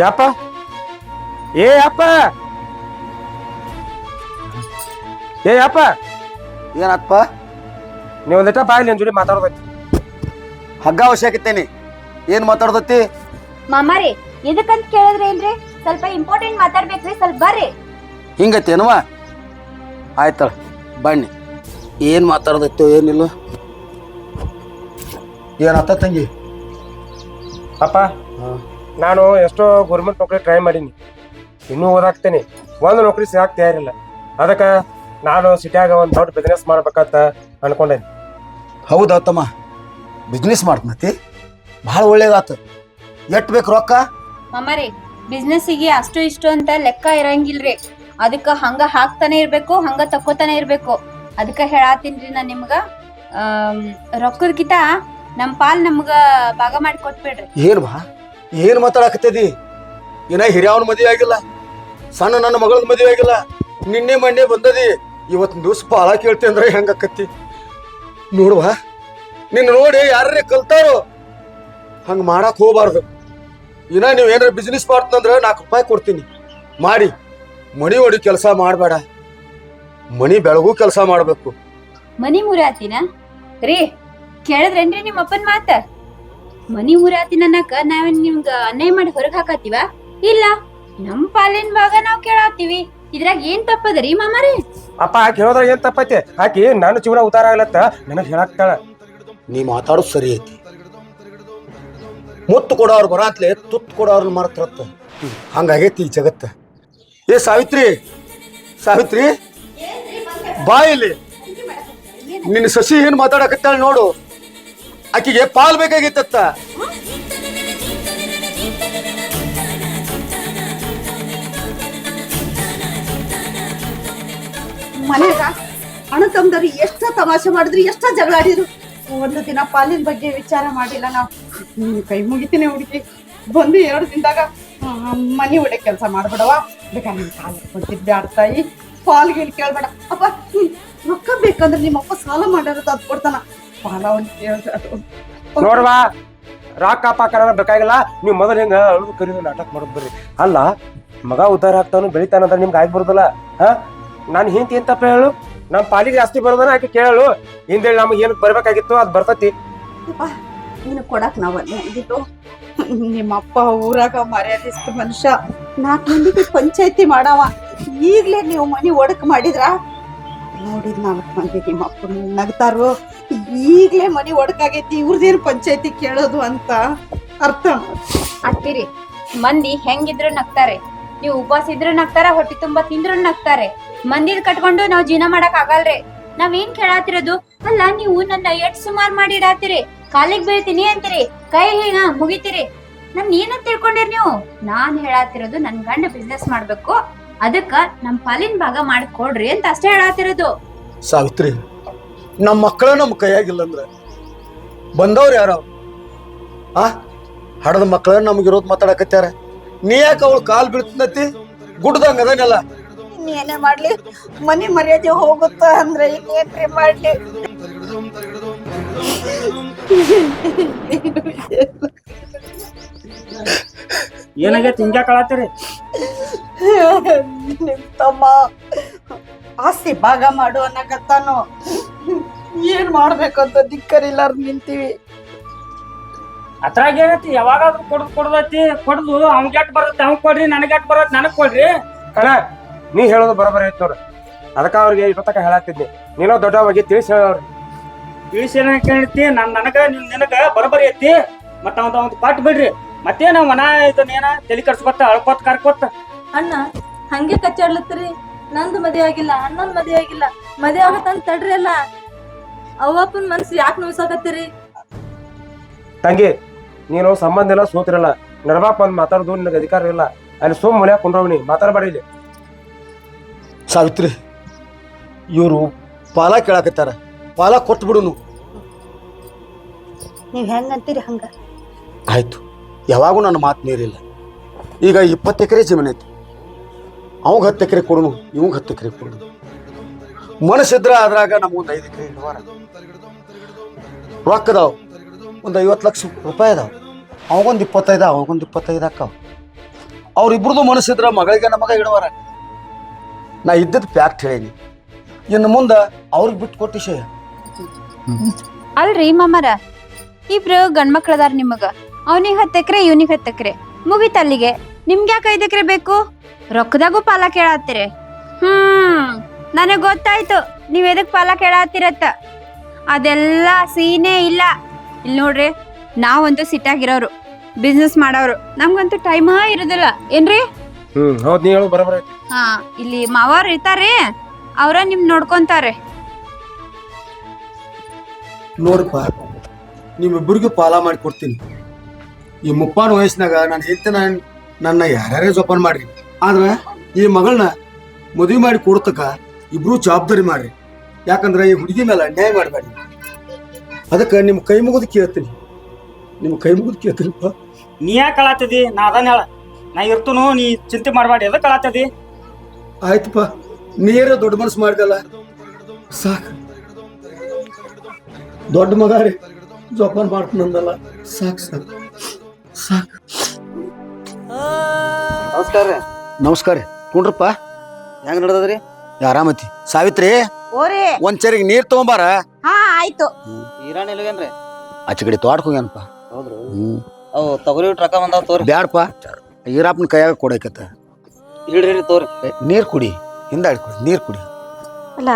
ಯಪ್ಪ ಏ ಅಪ್ಪ ಏ ಅಪ್ಪ ಏನಪ್ಪ ನೀವು ಒಂದಿಟ ಬಾಯಿ ನಿನ್ ಜೋಡಿ ಮಾತಾಡೋದೈತಿ ಹಗ್ಗ ಅವಶ್ಯಕತ್ತೇನಿ ಏನ್ ಮಾತಾಡೋದತ್ತಿ? ಮಾಮಾರಿ ಇದಕ್ಕಂತ ಕೇಳಿದ್ರೆ ಏನ್ರಿ? ಸ್ವಲ್ಪ ಇಂಪಾರ್ಟೆಂಟ್ ಮಾತಾಡ್ಬೇಕ್ರಿ ಸ್ವಲ್ಪ ಬರ್ರಿ. ಹಿಂಗತ್ತೇನವ ಆಯ್ತಳ ಬನ್ನಿ. ಏನು ಮಾತಾಡ್ದತ್ತೋ ಏನಿಲ್ಲ. ಏನತ್ತ ತಂಗಿ? ಅಪ್ಪ? ನಾನು ಎಷ್ಟೋ ಗೌರ್ಮೆಂಟ್ ನೌಕರಿ ಟ್ರೈ ಮಾಡೀನಿ. ಇನ್ನೂ ಓದಾಕ್ತೇನೆ. ಒಂದು ನೌಕರಿ ಸಿಗಾಕ್ ತಯಾರಿಲ್ಲ ಅದಕ್ಕೆ ನಾನು ಸಿಟಿಯಾಗ ಒಂದು ದೊಡ್ಡ ಬಿಸ್ನೆಸ್ ಮಾಡ್ಬೇಕಂತ ಅನ್ಕೊಂಡೇನಿ. ಹೌದಾ ತಮ್ಮ ಬಿಸ್ನೆಸ್ ಮಾಡ್ತನತಿ ಭಾಳ ಒಳ್ಳೇದಾತ. ಎಟ್ ಬೇಕು ರೊಕ್ಕ? ಬಿಸ್ನೆಸ್ ಬಿಸ್ನೆಸ್ಸಿಗೆ ಅಷ್ಟು ಇಷ್ಟು ಅಂತ ಲೆಕ್ಕ ಇರಂಗಿಲ್ರಿ. ಅದಕ್ಕ ಹಂಗ ಹಾಕ್ತಾನೆ ಇರ್ಬೇಕು ಹಂಗ ತಕ್ಕೋತಾನೆ ಇರ್ಬೇಕು. ಅದಕ್ಕ ಹೇಳಾತೀನ್ರಿ ನಾ ನಿಮ್ಗ. ರೊಕ್ಕದ ಕಿತ ನಮ್ ಪಾಲ್ ನಮ್ಗ ಭಾಗ ಮಾಡಿ ಕೊಟ್ಬಿಡ್ರಿ. ಏನ್ ಬಾ? ಏನ್ ಮಾತಾಡಕತ್ತಿದಿ? ಇನ್ನ ಹಿರಿಯವನ ಮದುವೆ ಆಗಿಲ್ಲ, ಸಣ್ಣ ನನ್ನ ಮಗಳದ ಮದುವೆ ಆಗಿಲ್ಲ, ನಿನ್ನೆ ಮೊನ್ನೆ ಬಂದದಿ. ಇವತ್ತಿನ ದಿವಸ ಭಾಳ ಕೇಳ್ತಿ ಅಂದ್ರೆ ಹೆಂಗಕ್ಕತ್ತಿ ನೋಡುವ, ನಿನ್ನ ನೋಡಿ ಯಾರೇ ಕಲ್ತಾರೋ, ಹಂಗ ಮಾಡಕ್ ಹೋಗ್ಬಾರ್ದು. ಇನ್ನ ನೀವು ಏನಾರ ಬಿಸ್ನೆಸ್ ಮಾಡ್ತಂದ್ರ ನಾಲ್ಕು ರೂಪಾಯಿ ಕೊಡ್ತೀನಿ. ಮಾಡಿ ಮಣಿ ಹೊಡಿ ಕೆಲಸ ಮಾಡಬೇಡ. ಮಣಿ ಬೆಳಗೂ ಕೆಲಸ ಮಾಡಬೇಕು. ಮನಿ ಮುರಾತಿನ ರೀ, ಕೇಳಿದ್ರೇನ್ರಿ ನಿಮ್ಮ ಅಪ್ಪನ್ ಮಾತ? ಮನಿ ಅನ್ನಕ ನಾವೇನ್ ನಿಮ್ಗ ಅನ್ಯಾಯ ಮಾಡಿ ಹೊರಗ್ ಹಾಕತ್ತೀವ? ಇಲ್ಲ. ನಮ್ ಪಾಲಿನ ಭಾಗ ನಾವ್ ಕೇಳಾತೀವಿ ಇದ್ರಾಗ ಏನ್ ತಪ್ಪದ್ರಿ ಮಾಮಾರಿ? ಅಪ್ಪ ಆಕೆ ಹೇಳೋದ್ರಾಗ ಏನ್ ತಪ್ಪತ್ತೆ ಆಕಿ ನನ್ನ ಚೂರ ಉತ್ತಾರ ಆಗ್ಲತ್ತ. ನನಗ್ ಹೇಳಾಕ್ತಾಳ. ನೀ ಮಾತಾಡೋದು ಸರಿ ಐತಿ. ಮುತ್ತು ಕೊಡೋರು ಬರಾತ್ಲೆ ತುತ್ತು ಕೊಡೋರ್ನ ಮರತ್ರತ್ತ. ಹಂಗಾಗೈತಿ ಈ ಜಗತ್ತ. ಏ ಸಾವಿತ್ರಿ ಸಾವಿತ್ರಿ. ಬಾ ಇಲ್ಲಿ ನಿನ್ನ ಸಸಿ ಏನ್ ಮಾತಾಡಕತ್ತಾಳ ನೋಡು. ಆಕಿಗೆ ಪಾಲ್ ಬೇಕಾಗಿತ್ತತ್ತ. ಮನ್ಯಾಗ ಅಣ್ಣ ತಮ್ಮದವ್ರು ಎಷ್ಟ ತಮಾಷೆ ಮಾಡಿದ್ರು, ಎಷ್ಟ ಜಗಳ ಆಡಿದ್ರು. ಒಂದು ದಿನ ಪಾಲಿನ ಬಗ್ಗೆ ವಿಚಾರ ಮಾಡಿಲ್ಲ ನಾವು. ಕೈ ಮುಗಿತೀನಿ ಹುಡುಗಿ. ಬಂದು ಎರಡು ದಿನದಾಗ ಮನೆ ಒಡೆ ಕೆಲಸ ಮಾಡ್ಬೇಡವ ಬೇಕಾ ನಿನ್ ಕಾಲ ಕೊಡ್ತಿದ್ದೆ ಆಡ್ತಾಯಿ ತಾಯಿ. ಪಾಲ್ ಗೀಲ್ ಕೇಳ್ಬೇಡ. ಅಪ್ಪ ರೊಕ್ಕ ಬೇಕಂದ್ರೆ ನಿಮ್ಮಪ್ಪ ಸಾಲ ಮಾಡಿರೋದು ಅದ್ ಕೊಡ್ತಾನ ಪಾಲ ರಾಕ್ ಪಾಕ ಬೇಕಾಗಿಲ್ಲ. ನೀವು ಮೊದಲು ಹಿಂಗ ಅಳುದು ಕರೀದು ನಾಟಕ ಮಾಡೋದು ಬರ್ರಿ. ಅಲ್ಲ, ಮಗ ಉದ್ದಾರ ಆಗ್ತಾನು ಬೆಳಿತಾನ ಅಂದ್ರೆ ನಿಮ್ಗೆ ಆಗಿ ಬರೋದಲ್ಲ. ಹಾ? ನಾನು ಹಿಂತಿ ಏನ್ ಹೇಳು. ನಮ್ಮ ಪಾಲಿಗೆ ಜಾಸ್ತಿ ಬರೋದನ್ನ ಆಕೆ ಕೇಳು. ಹಿಂದೇಳಿ ನಮಗೆ ಏನು ಬರ್ಬೇಕಾಗಿತ್ತು, ಅದು ಬರ್ತತಿ. ನೀನು ಕೊಡಕ್ ನಾವ್ ನಿಮ್ಮ ಅಪ್ಪ ಊರಾಗ ಮರ್ಯಾದಿಸ್ತ ಮನುಷ್ಯ. ನಾಲ್ಕು ಮಂದಿಗೆ ಪಂಚಾಯತಿ ಮಾಡವ. ಈಗ್ಲೇ ನೀವು ಮನಿ ಒಡಕ್ ಮಾಡಿದ್ರ? ನೋಡಿದ್ ನಾಲ್ಕು ಮಂದಿ ನಿಮ್ಮಪ್ಪ ನಗ್ತಾರು? ಈಗ್ಲೇ ಮನಿ ಒಡಕಾಗೈತಿ ಇವ್ರದೇನು ಪಂಚಾಯತಿ ಕೇಳೋದು ಅಂತ ಅರ್ಥ ಆಗ್ತೀರಿ ಅತ್ತಿರಿ ಮಂದಿ ಹೆಂಗಿದ್ರು ನಗ್ತಾರೆ. ನೀವು ಉಪವಾಸ ಇದ್ರು ನಗ್ತಾರ ಹೊಟ್ಟಿ ತುಂಬಾ ತಿಂದ್ರು ನಗ್ತಾರೆ. ಮಂದಿದ್ ಕಟ್ಕೊಂಡು ನಾವ್ ಜೀವನ ಮಾಡಕ್ ಆಗಲ್ರಿ. ನಾವೇನ್ ಕೇಳಾತಿರೋದು? ಅಲ್ಲ ನೀವು ನನ್ನ ಎಟ್ ಸುಮಾರ್ ಮಾಡಿಡಾತಿರಿ. ಕಾಲಿಗೆ ಬೀಳ್ತೀನಿ ಅಂತೀರಿ. ಕೈ ಹೀಗ ಮುಗಿತೀರಿ. ನನ್ ಏನಂತ ತಿಳ್ಕೊಂಡಿರಿ ನೀವು? ನಾನ್ ಹೇಳಾತಿರೋದು ನನ್ ಗಂಡ ಬಿಸ್ನೆಸ್ ಮಾಡ್ಬೇಕು. ಅದಕ್ಕ ನಮ್ ಪಾಲಿನ ಭಾಗ ಮಾಡ್ಕೊಡ್ರಿ ಅಂತ ಅಷ್ಟೇ ಹೇಳಾತಿರೋದು. ಸಾವಿತ್ರಿ ನಮ್ಮ ಮಕ್ಕಳ ನಮ್ಮ ಕೈಯಾಗಿಲ್ಲ ಅಂದ್ರೆ ಬಂದವ್ರು ಯಾರು? ಆ? ಹಡದ ಮಕ್ಕಳ ಇರೋದು ಮಾತಾಡಕತ್ಯಾರ? ನೀ ಯಾಕೆ ಅವಳು ಕಾಲ್ ಬೀಳ್ತಿ ಗುಡ್ದಂಗ ಅದನ್ನೆಲ್ಲ. ಇನ್ನೇನೇ ಮಾಡ್ಲಿ? ಮನೆ ಮರ್ಯಾದೆ ಹೋಗುತ್ತ ಅಂದ್ರೆ ಏನ್ರಿ ಮಾಡ್ಲಿ? ಏನಾಗೈತಿ? ಹಿಂಗ್ಯಾ ಕಳಾತೀರಿ ನಿಮ್ ತಮ್ಮ. ಆಸ್ತಿ ಭಾಗ ಮಾಡು ಅನ್ನಕತ್ತಾನು? ಏನ್ ಮಾಡ್ಬೇಕಂತ ದಿಕ್ಕರಿಲ್ಲಾರ ನಿಂತೀವಿ. ಅದ್ರಾಗ ಏನೈತಿ? ಯಾವಾಗಾದ್ರೂ ಕೊಡದ್ ಕೊಡದೈತಿ. ಕೊಡ್ದು ಅವ್ಗೆ ಎಟ್ ಬರುತ್ತೆ? ಅವ್ನ್ ಕೊಡ್ರಿ ನನಗೆ ಎಟ್ ಬರತ್ ನನಗ್ ಕೊಡ್ರಿ. ಕಣ ನೀ ಹೇಳೋದು ಬರೋಬರ ಐತ್ ನೋಡ್ರಿ ಅದಕ್ಕ ಅವ್ರಿಗೆ ಇವತ್ತಕ ಹೇಳತ್ತಿದ್ನಿ ನೀನೋ ದೊಡ್ಡವಾಗಿ ತಿಳಿಸಿ ಹೇಳೋರು ತಿಳಿಸಿ ಏನ ಕೇಳ್ತಿ. ನನ್ ನನಗ ನಿನ್ ನಿನಗ ಬರೋಬರಿ ಐತಿ. ಮತ್ತ ಅವ್ನ ಅವ್ನ್ ಪಾಟ್ ಬಿಡ್ರಿ. ಮತ್ತೇನ ಮನ ಇದನ್ನೇನ ತಲೆ ಕರ್ಸ್ಕೊತ ಅಳ್ಕೊತ್ ಕರ್ಕೊತ? ಅಣ್ಣ ಹಂಗೆ ಕಚ್ಚಾಡ್ಲತ್ತೀರಿ ನಂದು ಮದುವೆ ಆಗಿಲ್ಲ ಅಣ್ಣನ ಮದುವೆ ಆಗಿಲ್ಲ. ಮದುವೆ ಆಗತ್ತಂತ ತಡ್ರಿ ಅಲ್ಲ. ಅವ್ವಪ್ಪನ ಮನ್ಸು ಯಾಕೆ ನೋಯ್ಸಾಕತ್ತೀರಿ ತಂಗಿ ನೀನು ಸಂಬಂಧ ಇಲ್ಲ ಸೋತಿರಲ್ಲ ನಡಬಾಪ್ ಬಂದ್ ಮಾತಾಡೋದು ನಿನಗೆ ಅಧಿಕಾರ ಇಲ್ಲ. ಅಲ್ಲಿ ಸೋಮ್ ಮನೆ ಕುಂಡ್ರವ್ನಿ ಮಾತಾಡಬೇಡ ಇಲ್ಲಿ. ಸಾವಿತ್ರಿ ಇವರು ಪಾಲ ಕೇಳಾಕತ್ತಾರ. ಪಾಲ ಕೊಟ್ಟು ಬಿಡುನು ನೀವ್. ಹೆಂಗಂತೀರಿ ಹಂಗ ಆಯ್ತು ಯಾವಾಗೂ ನನ್ನ ಮಾತು ನೀರಿಲ್ಲ ಈಗ ಇಪ್ಪತ್ತು ಎಕರೆ ಜಮೀನು ಐತಿ. ಅವಾಗ ಹತ್ತು ಎಕರೆ ಕೊಡೋನು ಇವಂಗ ಹತ್ತು ಎಕರೆ ಕೊಡೋನು ಮನಸ್ಸಿದ್ರೆ ಅದ್ರಾಗ ನಮಗೊಂದು ಐದು ಎಕರೆ ಇಡುವಾರ ರೊಕ್ಕ ಅದಾವ. ಒಂದು ಐವತ್ತು ಲಕ್ಷ ರೂಪಾಯಿ ಅದಾವ. ಅವಾಗೊಂದು ಇಪ್ಪತ್ತೈದು ಅವಾಗೊಂದು ಇಪ್ಪತ್ತೈದು ಅಕ್ಕಾವ ಅವ್ರಿಬ್ರದ್ದು ಮನಸ್ಸಿದ್ರೆ ಮಗಳಿಗೆ ನಮಗೆ ಇಡುವಾರ? ನಾ ಇದ್ದದ್ದು ಫ್ಯಾಕ್ಟ್ ಹೇಳೀನಿ. ಇನ್ನು ಮುಂದೆ ಅವ್ರಿಗೆ ಬಿಟ್ಟು ಕೊಟ್ಟು ವಿಷಯ. ಅಲ್ರಿ ಮಾಮರ, ಇಬ್ರು ಗಂಡ್ಮಕ್ಳದಾರ ನಿಮಗ. ಅವನಿಗೆ ಹತ್ತು ಇವನಿಗೆ ಹತ್ತು ಎಕರೆ. ಮುಗೀತ್ ಅಲ್ಲಿಗೆ. ನಿಮ್ಗೆ ಯಾಕೆ ಐದು ಎಕರೆ ಬೇಕು? ರೊಕ್ಕದಾಗೂ ಪಾಲ ಕೇಳತ್ತೀರಿ. ಹ್ಮ್ ನನಗೆ ಗೊತ್ತಾಯ್ತು. ನೀವ್ ಎದಕ್ ಪಾಲ ಕೇಳತ್ತೀರತ್ತ? ಅದೆಲ್ಲ ಸೀನೇ ಇಲ್ಲ. ಇಲ್ಲಿ ನೋಡ್ರಿ ನಾವಂತೂ ಸಿಟ್ಟಾಗಿರೋರು ಬಿಸ್ನೆಸ್ ಮಾಡೋರು. ನಮ್ಗಂತೂ ಟೈಮ ಇರೋದಿಲ್ಲ. ಏನ್ರಿ? ಹ್ಮ್ ಹೌದ್ ನೀ ಹೇಳು ಬರಬರ ಹಾ ಇಲ್ಲಿ ಮಾವಾರ್ ಇರ್ತಾರ್ರಿ ಅವ್ರ ನಿಮ್ ನೋಡ್ಕೊಂತಾರೆ. ನೋಡಪ್ಪ ನಿಮ್ಮಿಬ್ಬರಿಗೂ ಪಾಲ ಮಾಡಿ ಕೊಡ್ತೀನಿ. ಈ ಮುಪ್ಪಾನ ವಯಸ್ಸಿನಾಗ ನಾನು ಹೆಂಡತಿ ನನ್ನ ಯಾರ್ಯಾರೇ ಜೋಪಾನ ಮಾಡ್ರಿ. ಆದ್ರೆ ಈ ಮಗಳನ್ನ ಮದುವೆ ಮಾಡಿ ಕೊಡ್ತಕ್ಕ ಇಬ್ರು ಜವಾಬ್ದಾರಿ ಮಾಡ್ರಿ. ಯಾಕಂದ್ರೆ ಈ ಹುಡುಗಿ ಮೇಲೆ ಅನ್ಯಾಯ ಮಾಡಬೇಡಿ ಅದಕ್ಕೆ ನಿಮ್ಮ ಕೈ ಮುಗಿದು ಕೇಳ್ತೀನಿ. ನಿಮ್ಮ ಕೈ ಮುಗಿದು ಕೇಳ್ತೀನಿಪ್ಪ ನೀ ಯಾಕೆ ಕಳಾತದಿ? ನಾ ಅದನ್ನ ಹೇಳ. ನಾ ಇರ್ತನು ನೀ ಚಿಂತೆ ಮಾಡಬೇಡಿ. ಎದಕ್ಕೆ ಕಳಾತದಿ? ಆಯ್ತಪ್ಪ ನೀರ ದೊಡ್ಡ ಮನಸ್ಸು ಮಾಡಿದಲ್ಲ. ಸಾಕು. ದೊಡ್ಡ ಮಗ ರೀ. ಜೋಪಾನ ಮಾಡ್ತೀನಂದಲ್ಲ ಸಾಕು ಸಾಕು. ಸಾಕು. ನಮಸ್ಕಾರ ರೀ. ನಮಸ್ಕಾರ ರೀ. ಕುಂಡ್ರಪ್ಪ. ಹೆಂಗ್ ನಡ್ದದ್ರಿ? ಆರಾಮತಿ. ಸಾವಿತ್ರಿ ಓರಿ. ಒಂದ್ ಚರಿಗೆ ನೀರ್ ತಗೊಂಬಾರ? ಹಾ ಆಯ್ತು. ಈರಾಣಿ ಇಲ್ವೇನ್ರಿ ಆಚೆ ಕಡೆ ತೋಟಕ್ಕೆ ಹೋಗ್ಯಾನಪ್ಪ. ಹೌದ್ರಿ. ಹ್ಮ್. ಅವು ತೊಗರಿ ಟ್ರಕ ಬಂದಾವ ತೋರಿ ಬ್ಯಾಡಪ್ಪ. ಈರಪ್ಪನ ಕೈಯಾಗ ಕೊಡಕತ್ತ. ಹಿಡ್ರಿ ತೋರಿ ನೀರ್ ಕುಡಿ. ಹಿಂದಾಡಿ ಕುಡಿ. ನೀರ್ ಕುಡಿ. ಅಲ್ಲ.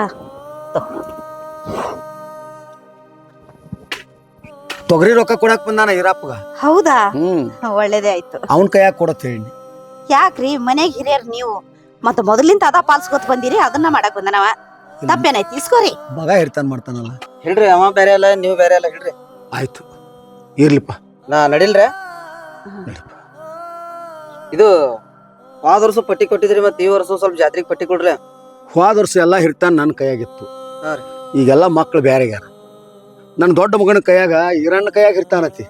ತೊಗರಿ ರೊಕ್ಕ ಕೊಡಕ್ ಬಂದಾನ ಇರಪ್ಪಗ ಹೌದಾ? ಹ್ಮ್. ಒಳ್ಳೇದೇ ಆಯ್ತು. ಅವನ್ ಕೈಯಾಗ ಕೊಡತ್ ಹೇಳಿ ಯಾಕ್ರಿ? ಮನೆಗ್ ಹಿರಿಯರ್ ನೀವು. ಮತ್ತ ಮೊದಲಿಂದ ಅದ ಪಾಲ್ಸ್ಕೊತ್ ಬಂದಿರಿ ಅದನ್ನ ಮಾಡಕ್ ಬಂದನವ. ತಪ್ಪೇನಾಯ್ತು? ಇಸ್ಕೋರಿ. ಮಗ ಇರ್ತಾನ ಮಾಡ್ತಾನಲ್ಲ. ಹಿಡ್ರಿ ಅವ ಬೇರೆ ಅಲ್ಲ ನೀವು ಬೇರೆ ಅಲ್ಲ ಹಿಡ್ರಿ. ಆಯ್ತು. ಇರ್ಲಿಪ್ಪ. ನಾ ನಡಿಲ್ರೆ? ಇದು ಹೋದ ವರ್ಷ ಪಟ್ಟಿ ಕೊಟ್ಟಿದ್ರಿ ಮತ್ತೆ ಈ ವರ್ಷ ಸ್ವಲ್ಪ ಜಾತ್ರೆಗೆ ಪಟ್ಟಿ ಕೊಡ್ರಿ. ಹೋದ ವರ್ಷ ಎಲ್ಲ ಹಿರ್ತಾನ ನನ್ನ ಕೈಯಾಗಿತ್ತು ಹಾ ರೀ. ಈಗೆಲ್ಲ ಮಕ್ಳು ಬ್ಯಾರೆಗ್ಯಾರ ನನ್ನ ದೊಡ್ಡ ಮಗನ ಕೈಯಾಗ ಈರಣ್ಣ ಕೈಯಾಗ ಇರ್ತಾನತಿ.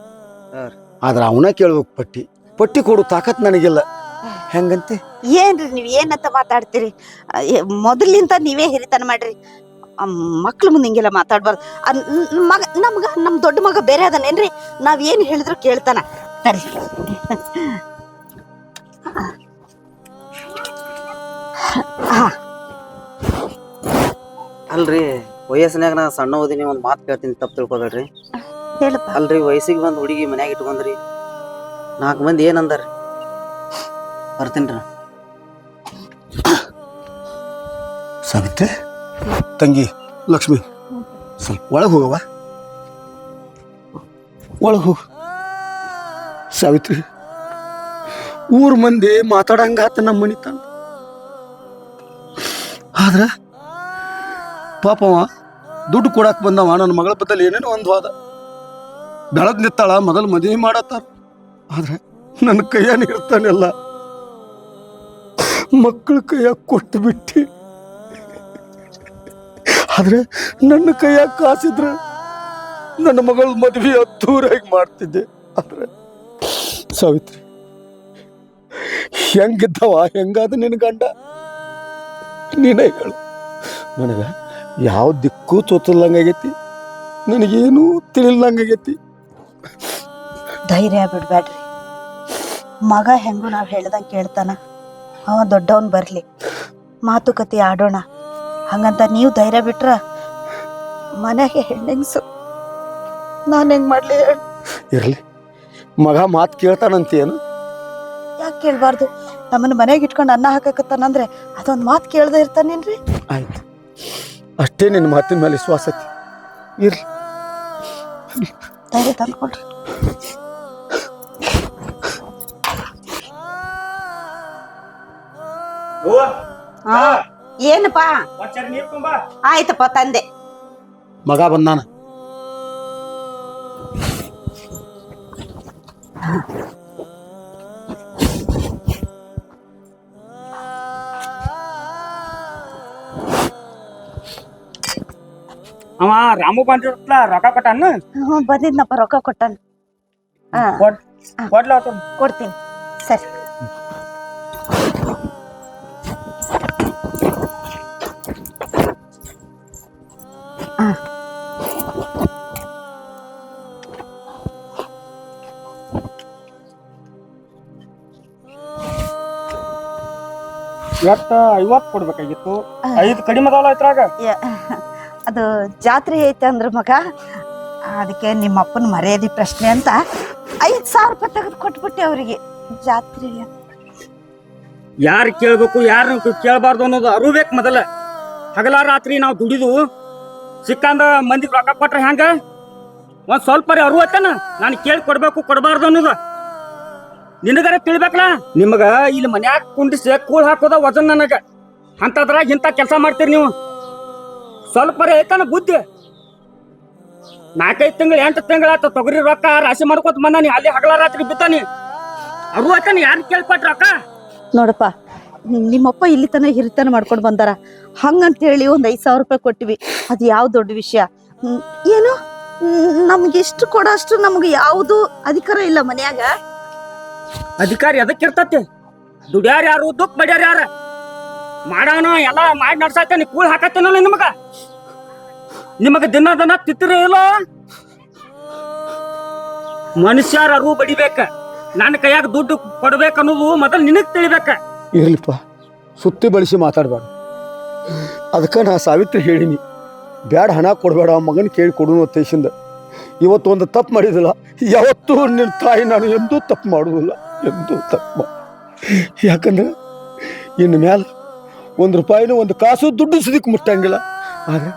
ಆದ್ರೆ ರೀ. ಆದ್ರ ಅವನ ಕೇಳ್ಬೇಕು ಪಟ್ಟಿ. ಪಟ್ಟಿ ಕೊಡು ತಾಕತ್ ನನಗಿಲ್ಲ. ಹೆಂಗಂತೆ? ಏನ್ರಿ ನೀವ್ ಏನಂತ ಮಾತಾಡ್ತೀರಿ? ಮೊದಲಿಂದ ನೀವೇ ಹಿರಿತನ ಮಾಡ್ರಿ. ಮಕ್ಳು ಮುಂದೆ ಹಿಂಗೆಲ್ಲ ಮಾತಾಡ್ಬಾರ್ದು. ಮಗ ನಮ್ಗ ನಮ್ ದೊಡ್ಡ ಮಗ ಬೇರೆ ಅದನೇನ್ರಿ ನಾವ್ ಏನ್ ಹೇಳಿದ್ರು ಕೇಳ್ತಾನ. ಸರಿ. ಅಲ್ರಿ ವಯಸ್ಸಿನಾಗ ನಾ ಸಣ್ಣ ಓದಿನಿ ಒಂದು ಮಾತು ಕೇಳ್ತೀನಿ ತಪ್ಪು ತಿಳ್ಕೊಬೇಡ್ರಿ. ಹೇಳಪ್ಪ. ಅಲ್ರಿ ವಯಸ್ಸಿಗೆ ಬಂದು ಹುಡುಗಿ ಮನ್ಯಾಗ ಇಟ್ಕೊಂಡ್ರಿ ನಾಲ್ಕು ಮಂದಿ ಏನಂದಾರ? ಬರ್ತೀನಿ ಸಾವಿತ್ರಿ ತಂಗಿ ಲಕ್ಷ್ಮಿ ಸ್ವಲ್ಪ ಒಳಗೆ ಹೋಗವ ಒಳಗೆ ಹೋಗು. ಸಾವಿತ್ರಿ ಊರ್ ಮಂದಿ ಮಾತಾಡಂಗಾತ ನಮ್ಮ ಮನಿ ತಂದ. ಆದ್ರ ಪಾಪವ ದುಡ್ಡು ಕೊಡಕ್ಕೆ ಬಂದವ. ನನ್ನ ಮಗಳ ಬದಲು ಏನೇನೋ ಒಂದು ವಾದ. ಬೆಳದ್ ನಿತ್ತಾಳ ಮೊದಲು ಮದುವೆ ಮಾಡತ್ತಾರ. ಆದ್ರೆ ನನ್ನ ಕೈಯ ಇರ್ತಾನೆಲ್ಲ ಮಕ್ಕಳ ಕೈಯಾಗ ಕೊಟ್ಟು ಬಿಟ್ಟು. ಆದ್ರೆ ನನ್ನ ಕೈಯಾಗ ಕಾಸಿದ್ರೆ ನನ್ನ ಮಗಳ ಮದುವೆ ಅದ್ದೂರಾಗಿ ಮಾಡ್ತಿದ್ದೆ. ಆದ್ರೆ ಸಾವಿತ್ರಿ, ಹೆಂಗಿದ್ದವ, ಹೆಂಗಾದ ನಿನ್ನ ಗಂಡ? ನೀನೇ ಹೇಳು. ನನಗ ಯಾವ ದಿಕ್ಕೂ ತೋತಲ್ದಂಗಾಗೈತಿ? ನನಗೇನೂ ತಿಳಿಲ್ದಂಗಾಗೈತಿ. ಧೈರ್ಯ ಬಿಡ್ಬೇಡ್ರಿ ಮಗ ಹೆಂಗು ನಾವು ಹೇಳ್ದಂಗೆ ಕೇಳ್ತಾನ. ಅವ ದೊಡ್ಡವನ್ ಬರ್ಲಿ. ಮಾತುಕತೆ ಆಡೋಣ. ಹಂಗಂತ ನೀವು ಧೈರ್ಯ ಬಿಟ್ರ ಮನೆಗೆ ಹೆಣ್ಣೆಂಗ್ಸು ನಾನು ಹೆಂಗ್ ಮಾಡ್ಲಿ ಇರ್ಲಿ. ಮಗ ಮಾತು ಕೇಳ್ತಾನಂತೇನು? ಯಾಕೆ ಕೇಳಬಾರ್ದು? ನಮ್ಮನ್ನ ಮನೆಗೆ ಇಟ್ಕೊಂಡು ಅನ್ನ ಹಾಕಕತ್ತಾನಂದ್ರೆ ಅದೊಂದು ಮಾತು ಕೇಳ್ದೆ ಇರ್ತಾನೇನ್ರಿ? ಆಯ್ತು. ಅಷ್ಟೇ ನಿನ್ನ ಮಾತಿನ ಮೇಲೆ ವಿಶ್ವಾಸ ಇರ್ಲಿ. ಧೈರ್ಯ ತಂದ್ಕೊಡ್ರಿ ಓ ಹಾ ಏನಪ್ಪಾ? ಆಯ್ತಪ್ಪ ತಂದೆ. ಮಗ ಬಂದಾನ. ಅವ ರಾಮು ಬಂದಿರ್ತ್ಲ ರೊಕ್ಕ ಕೊಟ್ಟಾನ? ಹ್ಞೂ ಬಂದಿದ್ನಪ್ಪ ರೊಕ್ಕ ಕೊಟ್ಟಾನ. ಹಾ. ಕೊಡ್ಲ ಕೊಡ್ತೀನಿ. ಸರಿ. ಎಷ್ಟ ಐವತ್ತು ಕೊಡ್ಬೇಕಾಗಿತ್ತು. ಐದು ಕಡಿಮೆ ಅದಾವಲ್ಲ ಇದ್ರಾಗ? ಅದು ಜಾತ್ರೆ ಐತೆ ಅಂದ್ರೆ ಮಗ, ಅದಕ್ಕೆ ನಿಮ್ಮ ಅಪ್ಪನ ಮರ್ಯಾದೆ ಪ್ರಶ್ನೆ ಅಂತ ಐದು ಸಾವಿರ ರೂಪಾಯಿ ತೆಗೆದು ಕೊಟ್ಬಿಟ್ಟೆ ಅವರಿಗೆ ಜಾತ್ರೆ ಯಾರು ಕೇಳ್ಬೇಕು ಯಾರು ಕೇಳಬಾರ್ದು ಅನ್ನೋದು ಅರಿಬೇಕು ಮೊದಲ. ಹಗಲ ರಾತ್ರಿ ನಾವು ದುಡಿದು, ಸಿಕ್ಕಂದ ಮಂದಿ ರೊಕ್ಕ ಕೊಟ್ರೆ ಹೆಂಗ ಒಂದ್ ಸ್ವಲ್ಪ ಅರು ಐತನ? ನಾನು ಕೇಳಿ ಕೊಡ್ಬೇಕು, ಕೊಡಬಾರ್ದು ಅನ್ನೋದು. ನಿನಗರ ತಿಳ್ಬೇಕಲ್ಲ? ನಿಮಗ ಇಲ್ಲಿ ಮನ್ಯಾಗ ಕುಂಡಿಸಿ ಕೂಳ್ ಹಾಕೋದ ವಜನ್ ನನಗ. ಅಂತದ್ರಾಗ ಇಂಥ ಕೆಲಸ ಮಾಡ್ತೀರಿ ನೀವು? ಸ್ವಲ್ಪ ಐತನ ಬುದ್ಧಿ. ನಾಲ್ಕೈದು ತಿಂಗಳು ಎಂಟು ತಿಂಗಳ ಆತ ತೊಗರಿ ರೊಕ್ಕ ರಾಶಿ ಮಾಡ್ಕೊತ ಬಂದಾನಿ ಅಲ್ಲಿ ಹಗಲ ರಾತ್ರಿ ಬಿದ್ದಾನಿ ಅರು ಐತನ ಯಾರು ಕೇಳ್ಕೊಟ್ರ ರೊಕ್ಕ ನೋಡಪ್ಪ ನಿಮ್ಮಪ್ಪ ಇಲ್ಲಿ ತನ ಹಿರಿತನ ಮಾಡ್ಕೊಂಡು ಬಂದಾರ. ಹಂಗಂತ ಹೇಳಿ ಒಂದ್ ಐದ್ ಸಾವಿರ ರೂಪಾಯಿ ಕೊಟ್ಟಿವಿ. ಅದು ಯಾವ ದೊಡ್ಡ ವಿಷಯ? ಏನು? ನಮ್ಗೆ ಎಷ್ಟು ಕೊಡಷ್ಟು ನಮ್ಗೆ ಯಾವುದು ಅಧಿಕಾರ ಇಲ್ಲ ಮನ್ಯಾಗ. ಅಧಿಕಾರಿ ಅದಕ್ಕೆ ಇರ್ತತಿ. ದುಡ್ಯಾರ ಯಾರು ದುಃಖ ಬಡ್ಯಾರ ಯಾರ? ಮಾಡೋಣ ಎಲ್ಲ ಮಾಡಿ ನಡ್ಸಾತೇನಿ ಕೂಳ್ ಹಾಕತ್ತೇನಲ್ಲ ನಿಮಗ ನಿಮಗ ದಿನ ದಿನ ತಿತ್ತಿರ ಇಲ್ಲ? ಮನುಷ್ಯರ ಅರು ಬಡಿಬೇಕ. ನನ್ನ ಕೈಯಾಗ ದುಡ್ಡು ಕೊಡ್ಬೇಕು ಅನ್ನೋದು ಮೊದಲು ನಿನಗೆ ತಿಳಿಬೇಕ. ಇರ್ಲಿಪ್ಪ, ಸುತ್ತಿ ಬಳಸಿ ಮಾತಾಡಬೇಡ ಅದಕ್ಕೆ ನಾ ಸಾವಿತ್ರಿ ಹೇಳಿನಿ, ಬ್ಯಾಡ ಹಣ ಕೊಡಬೇಡ, ಮಗನ ಕೇಳಿ ಕೊಡು ಉದ್ದೇಶದಿಂದ. ಇವತ್ತು ಒಂದು ತಪ್ಪು ಮಾಡಿದಿಲ್ಲ, ಯಾವತ್ತೂ ನಿನ್ನ ತಾಯಿ ನಾನು ಎಂದೂ ತಪ್ಪು ಮಾಡುವುದಿಲ್ಲ ಎಂದೂ ತಪ್ಪು. ಯಾಕಂದ್ರೆ, ಇನ್ನು ಮ್ಯಾಲ ಒಂದು ರೂಪಾಯಿನೂ ಒಂದು ಕಾಸು ದುಡ್ಡು ಸುದಿಕ್ ಮುಟ್ಟಂಗಿಲ್ಲ. ಆದ್ರೆ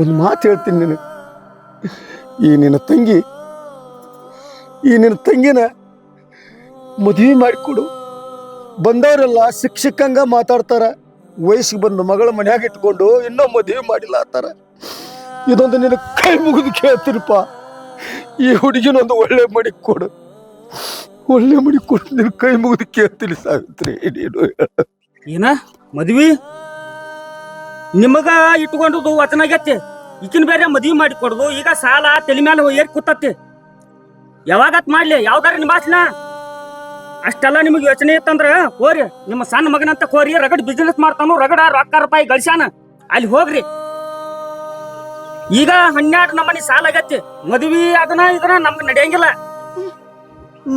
ಒಂದು ಮಾತು ಹೇಳ್ತೀನಿ ನಿನಗೆ. ಈ ನಿನ್ನ ತಂಗಿ, ಈ ನಿನ್ನ ತಂಗಿನ ಮದುವೆ ಮಾಡಿಕೊಡು. ಬಂದವರೆಲ್ಲ ಶಿಕ್ಷಕಂಗ ಮಾತಾಡ್ತಾರ. ವಯಸ್ಸಿಗೆ ಬಂದು ಮಗಳ ಮನ್ಯಾಗ ಇಟ್ಕೊಂಡು ಇನ್ನೂ ಮದುವೆ ಮಾಡಿಲ್ಲ ಅಂತಾರ. ಇದೊಂದು ನಿನ್ನ ಕೈ ಮುಗಿದು ಕೇಳ್ತೀರಪ್ಪ. ಈ ಹುಡುಗಿನೊಂದು ಒಳ್ಳೆ ಮಡಿ ಕೊಡು. ಒಳ್ಳೆ ಮಡಿ ಕೊಡು, ನಿನ್ನ ಕೈ ಮುಗಿದು ಕೇಳ್ತೀನಿ ಸಾವಿತ್ರಿ ಏನ? ಮದ್ವಿ? ನಿಮಗ ಇಟ್ಕೊಂಡು ವಚನ ಆಗೈತಿ ಈಕಿನ ಬೇರೆ ಮದ್ವಿ ಮಾಡಿ ಕೊಡುದು, ಈಗ ಸಾಲ ತಲೆ ಮೇಲೆ ಏರ್ ಕೂತತ್ತೆ ಯಾವಾಗತ್ ಮಾಡ್ಲಿ, ಯಾವ್ದಾರ ನಿಭಾಸ್ನ? ಅಷ್ಟೆಲ್ಲ ನಿಮಗೆ ಯೋಚನೆ ಇತ್ತಂದ್ರ ಹೋರಿ, ನಿಮ್ಮ ಸಣ್ಣ ಮಗನಂತ ಕೋರಿ ರಗಡ್ ಬಿಸ್ನೆಸ್ ಮಾಡ್ತಾನು, ರಗಡ ರೊಕ್ಕ ರೂಪಾಯಿ ಗಳಿಸ್ಯಾನ. ಅಲ್ಲಿ ಹೋಗ್ರಿ. ಈಗ ಹನ್ನೆರಡು ನಮ್ಮನಿ ಸಾಲ ಆಗತ್ತೆ ಮದ್ವಿ ಅದನ್ನ ಇದನ್ನ ನಮ್ಗೆ ನಡೆಯಂಗಿಲ್ಲ.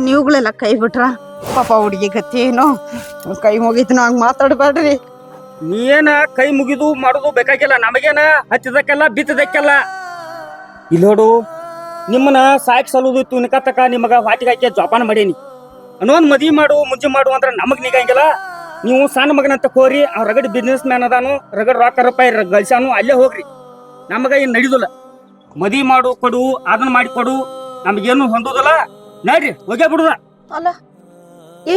ನೀವುಗಳೆಲ್ಲ ಕೈ ಬಿಟ್ರ? ಪಾಪ ಹುಡುಗಿ ಗತಿ ಏನು? ಕೈ ಮುಗಿತು ಹಂಗ್ ನೀ ನೀನ ಕೈ ಮುಗಿದು ಮಾಡುದು ಬೇಕಾಗಿಲ್ಲ ನಮಗೇನ? ಹಚ್ಚಿದಕ್ಕೆಲ್ಲ ಬಿತ್ತದಕ್ಕೆಲ್ಲ. ಇಲ್ಲಿ ನೋಡು ನಿಮ್ಮನ್ನ ಸಾಯಕ್ ಸಲುದು ತುನಕತ್ತಕ ನಿಮಗ ವಾಟಿಗೆ ಹಾಕಿ ಜೋಪಾನ ಮಾಡೀನಿ. ಅನ್ನೊಂದು ಮದ್ವಿ ಮಾಡು ಮುಂಜಿ ಮಾಡು ಅಂದ್ರೆ ನಮಗ್ ನಿಗಂಗಿಲ್ಲ. ನೀವು ಸಣ್ಣ ಮಗನಂತ ಕೋರಿ ಅವ್ರ ರಗಡ್ ಬಿಸ್ನೆಸ್ ಮ್ಯಾನ್ ಅದಾನು ರಗಡ್ ರೊಕ್ಕ ರೂಪಾಯಿ ಗಳಿಸಾನು ಅಲ್ಲೇ ಹೋಗ್ರಿ. ನಮಗ ಏನು ನಡೀದಿಲ್ಲ. ಮದ್ವಿ ಮಾಡು ಕೊಡು ಅದನ್ನ ಮಾಡಿ ಕೊಡು ನಮಗೇನು ಹೊಂದೋದಲ್ಲ. ನಡ್ರಿ ಹೋಗೇ ಬಿಡುದ. ಅಲ್ಲ ಏ.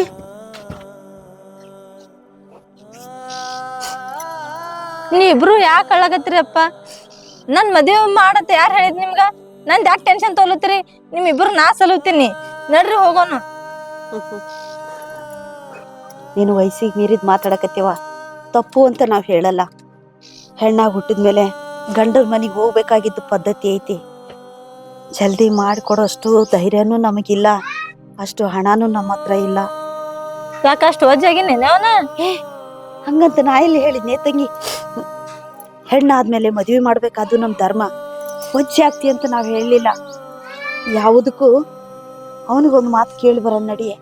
ನೀವಿಬ್ರು ಯಾಕೆ ಕಳ್ಳಕತ್ತೀರಿ ಅಪ್ಪ ನನ್ನ ಮದುವೆ ಮಾಡಂತ ಯಾರು ಹೇಳಿದ್ ನಿಮ್ಗ? ನಂದ್ ಯಾಕೆ ಟೆನ್ಷನ್ ತೊಲತ್ತೀರಿ? ನಿಮ್ಮಿಬ್ರು ನಾ ಸಲುತ್ತೀನಿ ನಡ್ರಿ ಹೋಗೋಣ. ನೀನು ವಯಸ್ಸಿಗೆ ಮೀರಿದ್ ಮಾತಾಡಕತ್ತೀವ? ತಪ್ಪು ಅಂತ ನಾವು ಹೇಳಲ್ಲ. ಹೆಣ್ಣಾಗ ಹುಟ್ಟಿದ ಮೇಲೆ ಗಂಡನ ಮನೆಗೆ ಹೋಗ್ಬೇಕಾಗಿದ್ದು ಪದ್ಧತಿ ಐತಿ. ಜಲ್ದಿ ಮಾಡಿಕೊಡೋ ಅಷ್ಟು ಧೈರ್ಯನೂ ನಮಗಿಲ್ಲ. ಅಷ್ಟು ಹಣನೂ ನಮ್ಮ ಹತ್ರ ಇಲ್ಲ. ಯಾಕೆ ಅಷ್ಟು ಅವನ? ಹಂಗಂತ ನಾ ಇಲ್ಲಿ ಹೇಳಿದ್ನೆ ತಂಗಿ? ಹೆಣ್ಣಾದ್ಮೇಲೆ ಮದುವೆ ಮಾಡ್ಬೇಕಾದ್ದು ನಮ್ಮ ಧರ್ಮ. ವಜ್ಜೆ ಆಗ್ತಿ ಅಂತ ನಾವು ಹೇಳಲಿಲ್ಲ ಯಾವುದಕ್ಕೂ ಅವನಿಗೊಂದು ಮಾತು ಕೇಳಿ ಬರ ನಡಿಯೇ.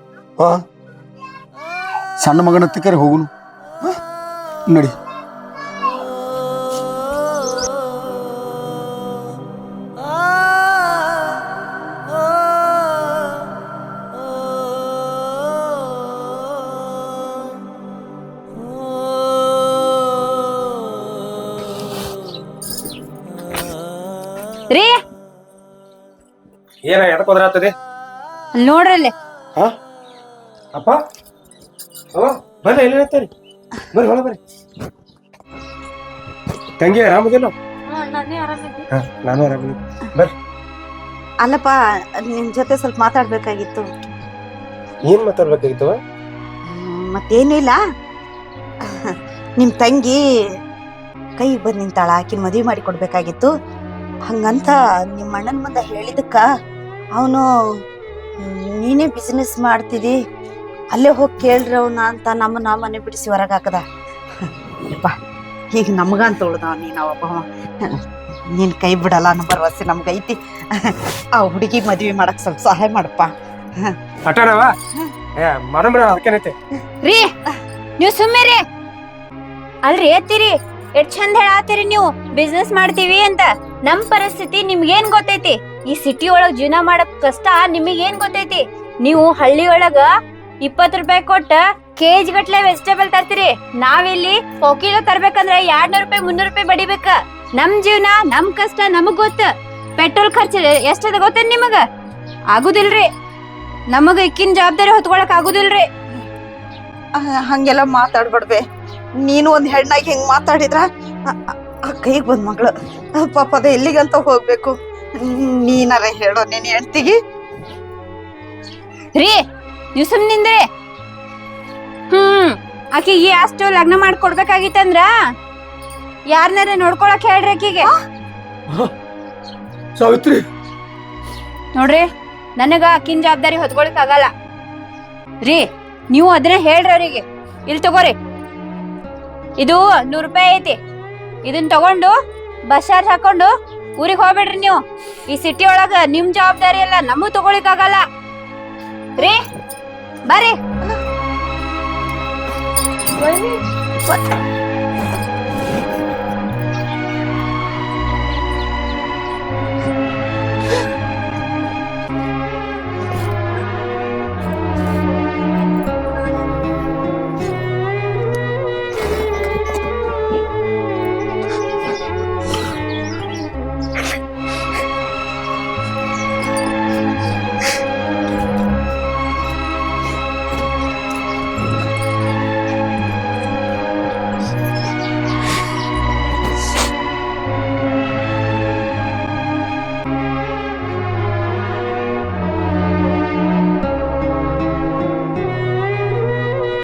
ಸಣ್ಣ ಮಗನ ತಿಕ್ಕರೆ ಹೋಗುನು? ನಡಿ. ಏನ ನೋಡ್ರಲ್ಲ. ಹೋದ್ರಾಗ್ತದೆ ಅಲ್ಲಿ ನೋಡ್ರಿ ಅಲ್ಲಿ ಹಾ? ಅಪ್ಪ? ಅವ? ಬರ್ರಿ ಎಲ್ಲಿ ಹೇಳ್ತಾರೆ ಬರ್ರಿ ಹೊಳ ಬರ್ರಿ ತಂಗಿ ಆರಾಮದಿಲ್ಲ ಹಾ ನಾನು ಆರಾಮಿದ್ದೀನಿ. ಬರ್ರಿ. ಅಲ್ಲಪ್ಪ ನಿಮ್ ಜೊತೆ ಸ್ವಲ್ಪ ಮಾತಾಡ್ಬೇಕಾಗಿತ್ತು. ಏನ್ ಮಾತಾಡ್ಬೇಕಾಗಿತ್ತು ಮತ್ತೇನಿಲ್ಲ ಮತ್ತೇನೂ ಇಲ್ಲ ನಿಮ್ ತಂಗಿ ಕೈ ಬಂದ್ ನಿಂತಾಳ ಆಕಿ ಮದುವೆ ಮಾಡಿ ಕೊಡ್ಬೇಕಾಗಿತ್ತು ಹಂಗಂತ ನಿಮ್ಮ ಅಣ್ಣನ ಮುಂದೆ ಹೇಳಿದಕ್ಕ ಅವನು ನೀನೇ ಬಿಸ್ನೆಸ್ ಮಾಡ್ತಿದಿ ಅಲ್ಲೇ ಹೋಗಿ ಕೇಳ್ರಿ ಅವನ ಅಂತ ನಮ್ಮ ನಾ ಮನೆ ಬಿಡಿಸಿ ಹೊರಗೆ ಹಾಕದ. ಯಪ್ಪ ಈಗ ನಮಗಂತ ಉಳ್ದವ ನೀನು ಒಬ್ಬ ನೀನು ಕೈ ಬಿಡಲ್ಲ ಅನ್ನೋ ಭರವಸೆ ನಮ್ಗೈತಿ ಆ ಹುಡುಗಿ ಮದುವೆ ಮಾಡಕ್ ಸ್ವಲ್ಪ ಸಹಾಯ ಮಾಡಪ್ಪ. ಅಟನವ ಏ ಮಾಡಮ್ರ ಅದಕ್ಕೇನೈತೆ? ರೀ ನೀವು ಸುಮ್ಮಿರಿ ಅಲ್ರಿ ಎತ್ತಿರಿ. ಎಷ್ಟ್ ಚಂದ ಹೇಳಾತಿರಿ ನೀವು? ಬಿಸ್ನೆಸ್ ಮಾಡ್ತೀವಿ ಅಂತ. ನಮ್ ಪರಿಸ್ಥಿತಿ ನಿಮ್ಗೇನ್ ಗೊತ್ತೈತಿ? ಈ ಸಿಟಿ ಒಳಗ್ ಜೀವನ ಮಾಡಕ್ ಕಷ್ಟ ನಿಮಗೇನ್ ಗೊತ್ತೈತಿ? ನೀವು ಹಳ್ಳಿ ಒಳಗ ಇಪ್ಪತ್ ರೂಪಾಯಿ ಕೊಟ್ಟ ಕೆಜಿ ಗಟ್ಲೆ ವೆಜಿಟೇಬಲ್ ತರ್ತೀರಿ. ನಾವಿಲ್ಲಿ ಕಿಲೋ ತರ್ಬೇಕಂದ್ರ ಎರಡ್ನೂರ್ ರೂಪಾಯಿ, ಮುನ್ನೂರ್ ರೂಪಾಯಿ ಬಡಿಬೇಕ. ನಮ್ ಜೀವನ, ನಮ್ ಕಷ್ಟ, ನಮಗ್ ಗೊತ್ತ. ಪೆಟ್ರೋಲ್ ಖರ್ಚು ಎಷ್ಟದ ಗೊತ್ತೇನ್ ನಿಮಗ? ಆಗುದಿಲ್ರಿ. ನಮಗ ಇಕ್ಕಿನ ಜವಾಬ್ದಾರಿ ಹೊತ್ಕೊಳಕ್ ಆಗುದಿಲ್ರಿ. ಹಂಗೆಲ್ಲ ಮಾತಾಡ್ಬೇಡ್ಬೆ ನೀನು ಒಂದ್ ಹೆಣ್ಣಾಗಿ ಹೆಂಗ್ ಮಾತಾಡಿದ್ರ ಕೈಗೆ ಬಂದ್ ಮಗಳು. ಪಾಪದ ಎಲ್ಲಿಗಂತ ಹೋಗ್ಬೇಕು. ನೀನಾರ ಹೇಳೋ ನೀನ್ ಹೇಳ್ತಿಗಿ ರೀ ನೀವು ಸುಮ್ನಿಂದ್ರಿ ಹ್ಮ್ ಆಕಿಗೆ ಅಷ್ಟು ಲಗ್ನ ಮಾಡ್ಕೊಡ್ಬೇಕಾಗಿತ್ತಂದ್ರ? ಯಾರನ್ನಾರ ನೋಡ್ಕೊಳಕ್ ಹೇಳ್ರಿ ಆಕಿಗೆ. ಸಾವಿತ್ರಿ. ನೋಡ್ರಿ ನನಗ ಆಕಿನ ಜವಾಬ್ದಾರಿ ಹೊತ್ಕೊಳಕ್ ಆಗಲ್ಲ. ರೀ ನೀವು ಅದನ್ನ ಹೇಳ್ರಿ ಅವರಿಗೆ. ಇಲ್ಲಿ ತಗೋರಿ. ಇದು ನೂರು ರೂಪಾಯಿ ಐತಿ. ಇದನ್ನ ತಗೊಂಡು ಬಸ್ ಚಾರ್ಜ್ ಹಾಕೊಂಡು ಊರಿಗೆ ಹೋಗ್ಬೇಡ್ರಿ ನೀವು. ಈ ಸಿಟಿ ಒಳಗ ನಿಮ್ ಜವಾಬ್ದಾರಿ ಎಲ್ಲ ನಮಗೂ ತಗೊಳಿಕ್ ಆಗಲ್ಲ ರೀ ಬರ್ರಿ.